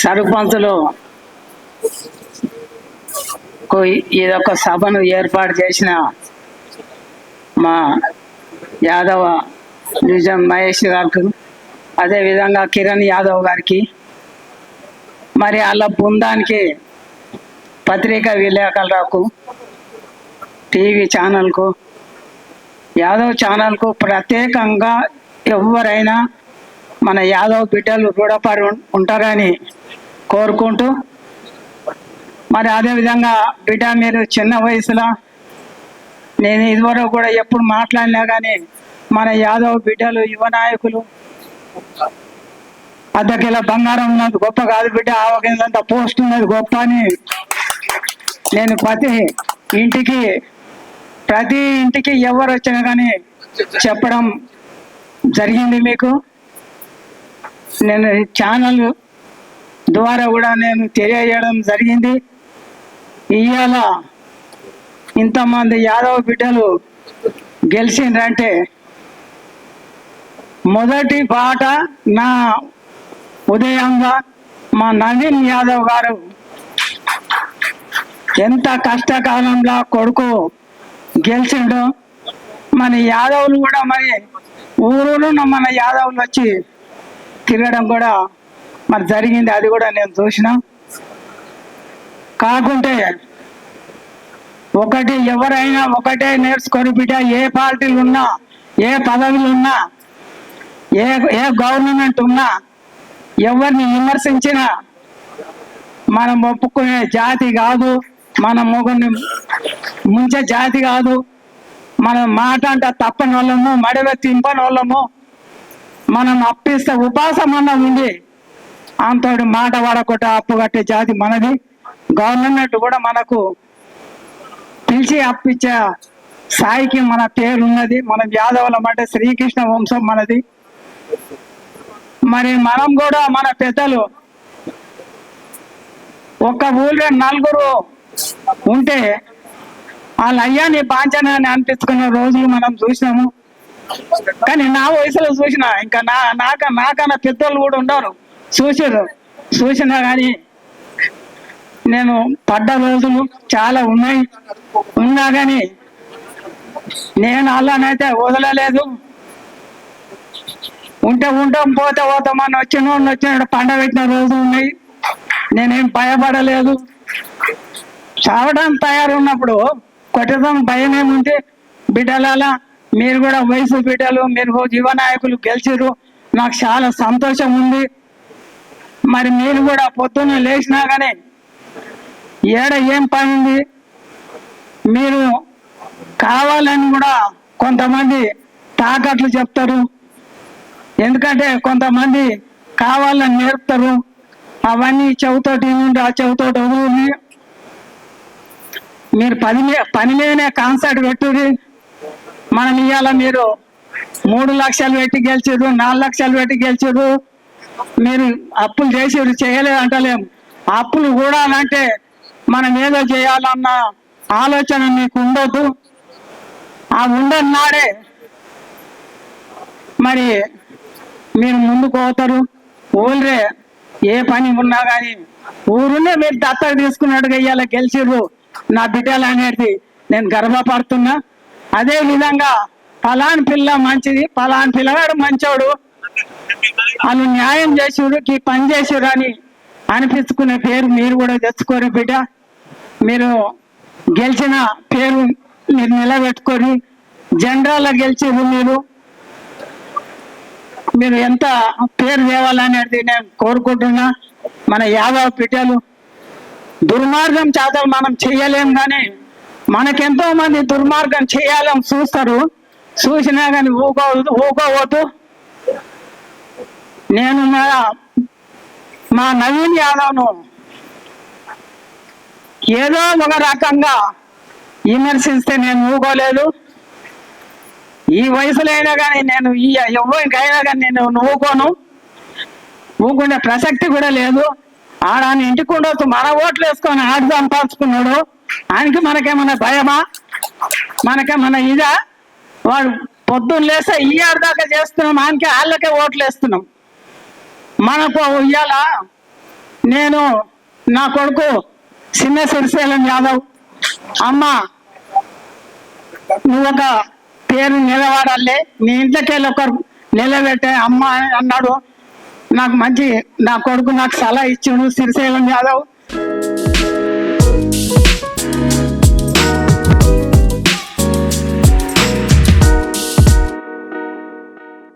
సర్పంచులు ఇదొక సభను ఏర్పాటు చేసిన మా యాదవ నిజం మహేష్ గారికి అదేవిధంగా కిరణ్ యాదవ్ గారికి మరి వాళ్ళ బృందానికి పత్రికా విలేకరులకు టీవీ ఛానల్కు యాదవ్ ఛానల్కు ప్రత్యేకంగా ఎవరైనా మన యాదవ్ బిడ్డలు రూఢపడి ఉంటారని కోరుకుంటూ మరి అదేవిధంగా బిడ్డ మీరు చిన్న వయసులో నేను ఇదివరకు కూడా ఎప్పుడు మాట్లాడినా కానీ మన యాదవ్ బిడ్డలు యువ నాయకులు అర్ధకిల బంగారం ఉన్నది గొప్ప కాదు బిడ్డ ఆవకిందంత పోస్ట్ ఉన్నది గొప్ప అని నేను ప్రతి ఇంటికి ప్రతి ఇంటికి ఎవరు వచ్చినా కానీ చెప్పడం జరిగింది మీకు. నేను ఛానల్ ద్వారా కూడా నేను తెలియజేయడం జరిగింది. ఇవాళ ఇంతమంది యాదవ బిడ్డలు గెలిచిండ్రంటే మొదటి పాట నా ఉదయంగా మా నవీన్ యాదవ్ గారు ఎంత కష్టకాలంలో కొడుకు గెలిచిండో మన యాదవులు కూడా మరి ఊరులో మన యాదవులు వచ్చి తిరగడం కూడా మరి జరిగింది అది కూడా నేను చూసిన. కాకుంటే ఒకటి ఎవరైనా ఒకటే నేర్చుకొని బిడ్డ ఏ పార్టీలు ఉన్నా ఏ పదవులు ఉన్నా ఏ ఏ గవర్నమెంట్ ఉన్నా ఎవరిని విమర్శించినా మనం ఒప్పుకునే జాతి కాదు మన మొగుని ముంచే జాతి కాదు మనం మాట అంటే తప్పని వాళ్ళము మడవ తింపని వాళ్ళము మనం అప్పిస్తే ఉపాసం అన్న ఉంది. అంతటి మాట వాడకుండా అప్పు కట్టే జాతి మనది. గవర్నమెంట్ కూడా మనకు పిలిచి అప్పిచ్చే సాయికి మన పేరు ఉన్నది మన యాదవులం అంటే శ్రీకృష్ణ వంశం మనది. మరి మనం కూడా మన పెద్దలు ఒక్క ఊళ్ళో నలుగురు ఉంటే వాళ్ళ అయ్యాన్ని బాంచనాన్ని అనిపించుకున్న రోజులు మనం చూసినాము. కానీ నా వయసులో చూసిన ఇంకా నా నాక నాకన్నా పెద్దోళ్ళు కూడా ఉండరు చూసారు చూసినా కానీ నేను పడ్డ రోజులు చాలా ఉన్నాయి. ఉన్నా కానీ నేను అలానైతే వదలలేదు. ఉంటే ఉంటాం పోతే పోతాం అని వచ్చిన వచ్చిన పండ పెట్టిన రోజు ఉన్నాయి. నేనేం భయపడలేదు. చావడం తయారు ఉన్నప్పుడు కొట్టడం భయం ఏముంటే బిడ్డలాలా మీరు కూడా వయసు బిడ్డలు మీరు యువ నాయకులు గెలిచిరు నాకు చాలా సంతోషం ఉంది. మరి మీరు కూడా పొద్దున్న లేచినా కానీ ఏడ ఏం పని ఉంది? మీరు కావాలని కూడా కొంతమంది తాకట్లు చెప్తారు. ఎందుకంటే కొంతమంది కావాలని నేర్పుతారు. అవన్నీ చెవుతోటి ఉండి ఆ చెవుతోటి వదులుని మీరు పని పని మీదనే కాన్సర్ట్ పెట్టుది మనం ఇవాళ మీరు మూడు లక్షలు పెట్టి గెలిచారు నాలుగు లక్షలు పెట్టి గెలిచారు. మీరు అప్పులు చేసేవి చేయలేదు అంటలేము. అప్పులు కూడా అంటే మనం ఏదో చేయాలన్న ఆలోచన మీకు ఉండొద్దు ఆ ఉండని నాడే మరి మీరు ముందుకు పోతారు. ఊళ్ళే ఏ పని ఉన్నా కానీ ఊరునే మీరు దత్తత తీసుకున్నట్టుగా ఇవాళ గెలిచిర్రు నా బిడ్డలు అనేది. నేను గర్వపడుతున్నా. అదే విధంగా పలాన్ పిల్ల మంచిది పలాన్ పిల్లగాడు మంచోడు. వాళ్ళు న్యాయం చేసిరు ఈ పని చేసిరు అని అనిపించుకునే పేరు మీరు కూడా తెచ్చుకోరు బిడ్డ. మీరు గెలిచిన పేరు మీరు నిలబెట్టుకొని జనరాల గెలిచిరు మీరు. మీరు ఎంత పేరు తేవాలనేది నేను కోరుకుంటున్నా. మన యాదవ బిడ్డలు దుర్మార్గం చేతలు మనం చేయలేం కానీ మనకెంతో మంది దుర్మార్గం చేయాలని చూస్తారు. చూసినా కానీ ఊకో ఊకోవద్దు నేను మా మా నవీన్ యాదవ్ను ఏదో ఒక రకంగా విమర్శిస్తే నేను ఊకోలేదు. ఈ వయసులో అయినా కానీ నేను ఈ ఎవరికైనా కానీ నేను ఊకోను ఊకునే ప్రసక్తి కూడా లేదు. ఆడ ఆయన ఇంటికి ఉండొచ్చు మన ఓట్లు వేసుకొని ఆడు సంపాదించుకున్నాడు. ఆయనకి మనకేమన్నా భయమా? మనకేమన్నా ఇదా? వాడు పొద్దున్న లేస్తే ఈ ఆడదాకా దాకా చేస్తున్నాం ఆయనకి వాళ్ళకే ఓట్లు వేస్తున్నాం. మనకు ఇవాళ నేను నా కొడుకు చిన్న సిరిశైలం యాదవ్. అమ్మ నువ్వు ఒక పేరు నిలబడాలి. నీ ఇంట్లోకి వెళ్ళి ఒకరు నిలబెట్టే అమ్మ అని అన్నాడు. నాకు మంచి నా కొడుకు నాకు సలహా ఇచ్చిండు సిరిశైలం యాదవ్.